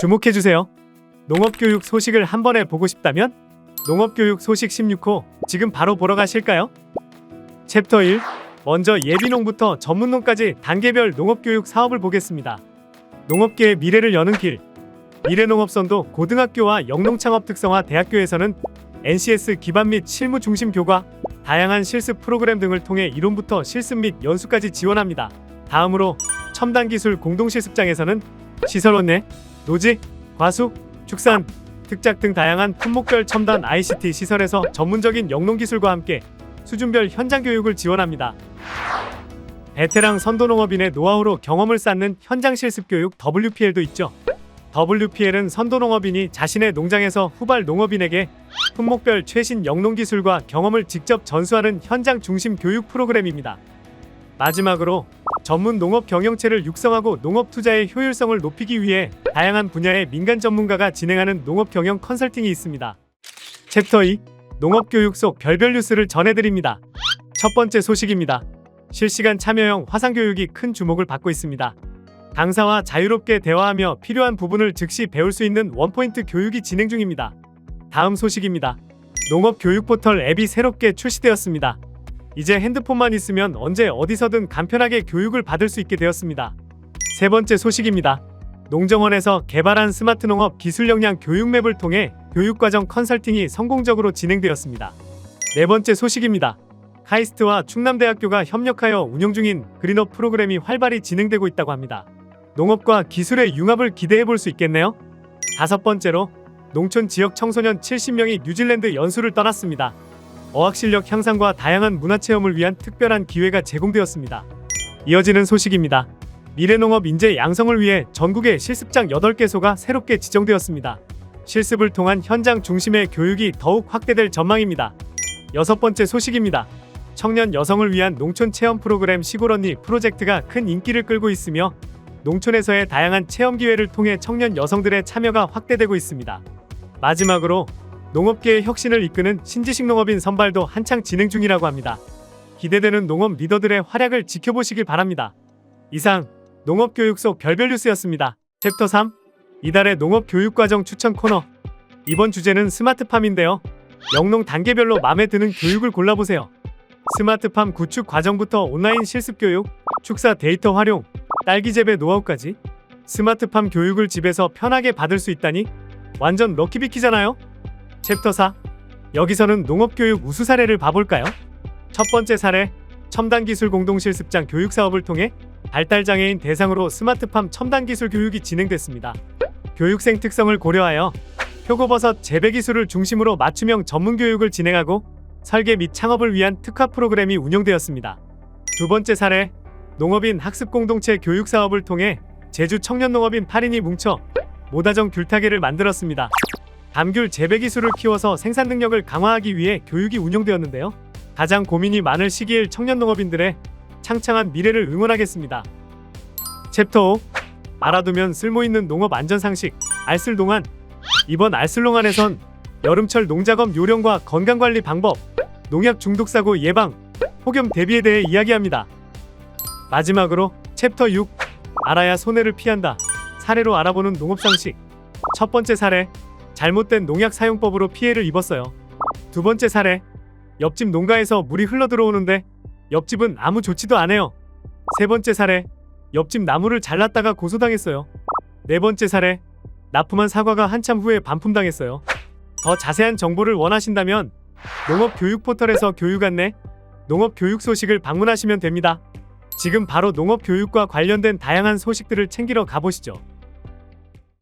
주목해주세요. 농업교육 소식을 한 번에 보고 싶다면 농업교육 소식 16호 지금 바로 보러 가실까요? 챕터 1 먼저 예비농부터 전문농까지 단계별 농업교육 사업을 보겠습니다. 농업계의 미래를 여는 길 미래농업선도 고등학교와 영농창업 특성화 대학교에서는 NCS 기반 및 실무 중심 교과, 다양한 실습 프로그램 등을 통해 이론부터 실습 및 연수까지 지원합니다. 다음으로 첨단 기술 공동 실습장에서는 시설원 내 노지, 과수, 축산, 특작 등 다양한 품목별 첨단 ICT 시설에서 전문적인 영농 기술과 함께 수준별 현장 교육을 지원합니다. 베테랑 선도농업인의 노하우로 경험을 쌓는 현장 실습 교육 WPL도 있죠. WPL은 선도농업인이 자신의 농장에서 후발 농업인에게 품목별 최신 영농 기술과 경험을 직접 전수하는 현장 중심 교육 프로그램입니다. 마지막으로 전문 농업 경영체를 육성하고 농업 투자의 효율성을 높이기 위해 다양한 분야의 민간 전문가가 진행하는 농업 경영 컨설팅이 있습니다. 챕터 2 농업 교육 속 별별 뉴스를 전해드립니다. 첫 번째 소식입니다. 실시간 참여형 화상 교육이 큰 주목을 받고 있습니다. 강사와 자유롭게 대화하며 필요한 부분을 즉시 배울 수 있는 원포인트 교육이 진행 중입니다. 다음 소식입니다. 농업 교육 포털 앱이 새롭게 출시되었습니다. 이제 핸드폰만 있으면 언제 어디서든 간편하게 교육을 받을 수 있게 되었습니다. 세 번째 소식입니다. 농정원에서 개발한 스마트 농업 기술 역량 교육 맵을 통해 교육과정 컨설팅이 성공적으로 진행되었습니다. 네 번째 소식입니다. 카이스트와 충남대학교가 협력하여 운영 중인 그린업 프로그램이 활발히 진행되고 있다고 합니다. 농업과 기술의 융합을 기대해 볼 수 있겠네요. 다섯 번째로 농촌 지역 청소년 70명이 뉴질랜드 연수를 떠났습니다. 어학 실력 향상과 다양한 문화 체험을 위한 특별한 기회가 제공되었습니다. 이어지는 소식입니다. 미래농업 인재 양성을 위해 전국의 실습장 8개소가 새롭게 지정되었습니다. 실습을 통한 현장 중심의 교육이 더욱 확대될 전망입니다. 여섯 번째 소식입니다. 청년 여성을 위한 농촌 체험 프로그램 시골 언니 프로젝트가 큰 인기를 끌고 있으며 농촌에서의 다양한 체험 기회를 통해 청년 여성들의 참여가 확대되고 있습니다. 마지막으로 농업계의 혁신을 이끄는 신지식 농업인 선발도 한창 진행 중이라고 합니다. 기대되는 농업 리더들의 활약을 지켜보시길 바랍니다. 이상 농업교육 속 별별 뉴스였습니다. 챕터 3 이달의 농업교육과정 추천 코너 이번 주제는 스마트팜인데요. 영농 단계별로 마음에 드는 교육을 골라보세요. 스마트팜 구축 과정부터 온라인 실습 교육, 축사 데이터 활용, 딸기 재배 노하우까지 스마트팜 교육을 집에서 편하게 받을 수 있다니 완전 럭키비키잖아요. 챕터 4 여기서는 농업교육 우수 사례를 봐볼까요? 첫 번째 사례 첨단 기술 공동 실습장 교육 사업을 통해 발달 장애인 대상으로 스마트팜 첨단 기술 교육이 진행됐습니다. 교육생 특성을 고려하여 표고버섯 재배 기술을 중심으로 맞춤형 전문 교육을 진행하고 설계 및 창업을 위한 특화 프로그램이 운영되었습니다. 두 번째 사례 농업인 학습 공동체 교육 사업을 통해 제주 청년 농업인 8인이 뭉쳐 모다정 귤타게를 만들었습니다. 감귤 재배 기술을 키워서 생산 능력을 강화하기 위해 교육이 운영되었는데요. 가장 고민이 많을 시기일 청년 농업인들의 창창한 미래를 응원하겠습니다. 챕터 5 알아두면 쓸모있는 농업 안전 상식 알쓸 동안 이번 알쓸 동안에선 여름철 농작업 요령과 건강관리 방법, 농약 중독 사고 예방, 폭염 대비에 대해 이야기합니다. 마지막으로 챕터 6 알아야 손해를 피한다. 사례로 알아보는 농업 상식. 첫 번째 사례 잘못된 농약 사용법으로 피해를 입었어요. 두 번째 사례 옆집 농가에서 물이 흘러 들어오는데 옆집은 아무 조치도 안 해요. 세 번째 사례 옆집 나무를 잘랐다가 고소당했어요. 네 번째 사례 납품한 사과가 한참 후에 반품당했어요. 더 자세한 정보를 원하신다면 농업 교육 포털에서 교육 안내, 농업 교육 소식을 방문하시면 됩니다. 지금 바로 농업 교육과 관련된 다양한 소식들을 챙기러 가보시죠.